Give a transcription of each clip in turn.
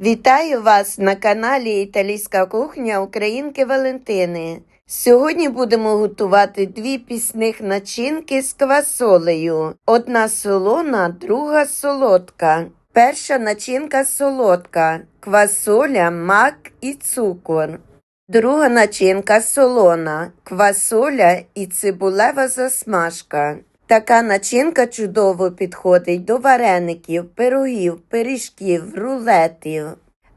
Вітаю вас на каналі Італійська кухня Українки Валентини. Сьогодні будемо готувати дві пісних начинки з квасолею. Одна солона, друга солодка. Перша начинка солодка, квасоля, мак і цукор. Друга начинка солона, квасоля і цибулева засмажка. Така начинка чудово підходить до вареників, пирогів, пиріжків, рулетів.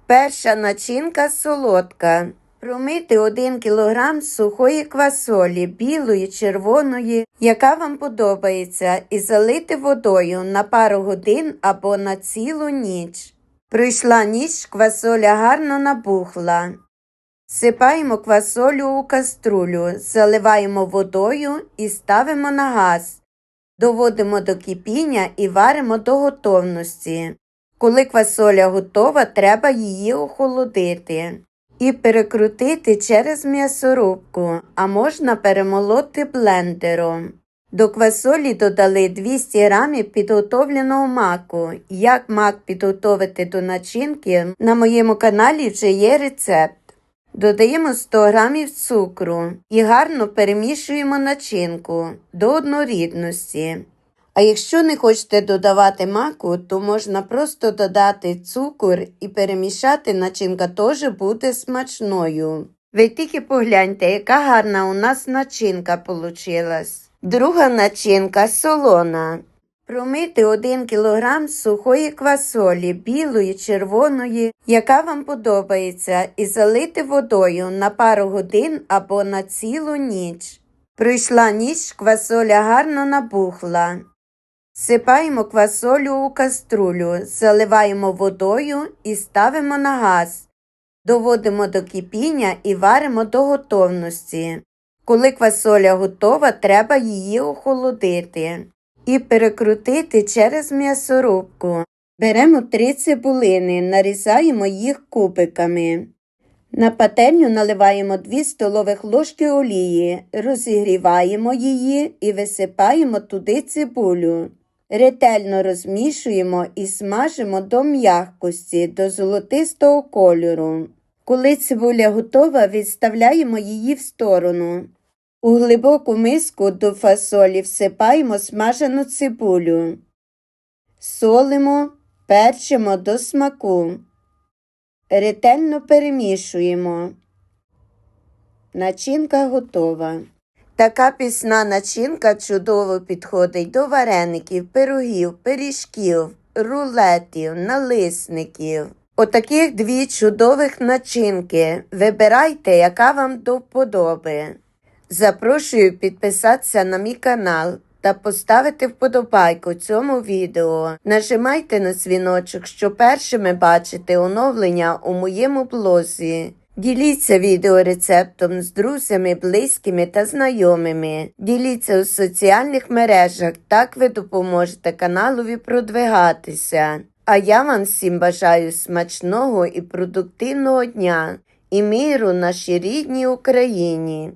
Перша начинка солодка. Промити 1 кг сухої квасолі, білої, червоної, яка вам подобається, і залити водою на пару годин або на цілу ніч. Пройшла ніч, квасоля гарно набухла. Сипаємо квасолю у каструлю, заливаємо водою і ставимо на газ. Доводимо до кипіння і варимо до готовності. Коли квасоля готова, треба її охолодити і перекрутити через м'ясорубку, а можна перемолоти блендером. До квасолі додали 200 г підготовленого маку. Як мак підготовити до начинки, на моєму каналі вже є рецепт. Додаємо 100 г цукру і гарно перемішуємо начинку до однорідності. А якщо не хочете додавати маку, то можна просто додати цукор і перемішати, начинка теж буде смачною. Ви тільки погляньте, яка гарна у нас начинка получилась. Друга начинка солона. Промити 1 кг сухої квасолі, білої, червоної, яка вам подобається, і залити водою на пару годин або на цілу ніч. Пройшла ніч, квасоля гарно набухла. Сипаємо квасолю у каструлю, заливаємо водою і ставимо на газ. Доводимо до кипіння і варимо до готовності. Коли квасоля готова, треба її охолодити і перекрутити через м'ясорубку. Беремо три цибулини, нарізаємо їх кубиками. На пательню наливаємо 2 столових ложки олії, розігріваємо її і висипаємо туди цибулю. Ретельно розмішуємо і смажимо до м'якості, до золотистого кольору. Коли цибуля готова, відставляємо її в сторону. У глибоку миску до фасолі всипаємо смажену цибулю. Солимо, перчимо до смаку. Ретельно перемішуємо. Начинка готова. Така пісна начинка чудово підходить до вареників, пирогів, пиріжків, рулетів, налисників. Отаких дві чудових начинки. Вибирайте, яка вам до вподоби. Запрошую підписатися на мій канал та поставити вподобайку цьому відео. Нажимайте на дзвіночок, щоб першими бачити оновлення у моєму блозі. Діліться відеорецептом з друзями, близькими та знайомими. Діліться у соціальних мережах, так ви допоможете каналові продвигатися. А я вам всім бажаю смачного і продуктивного дня і миру нашій рідній Україні.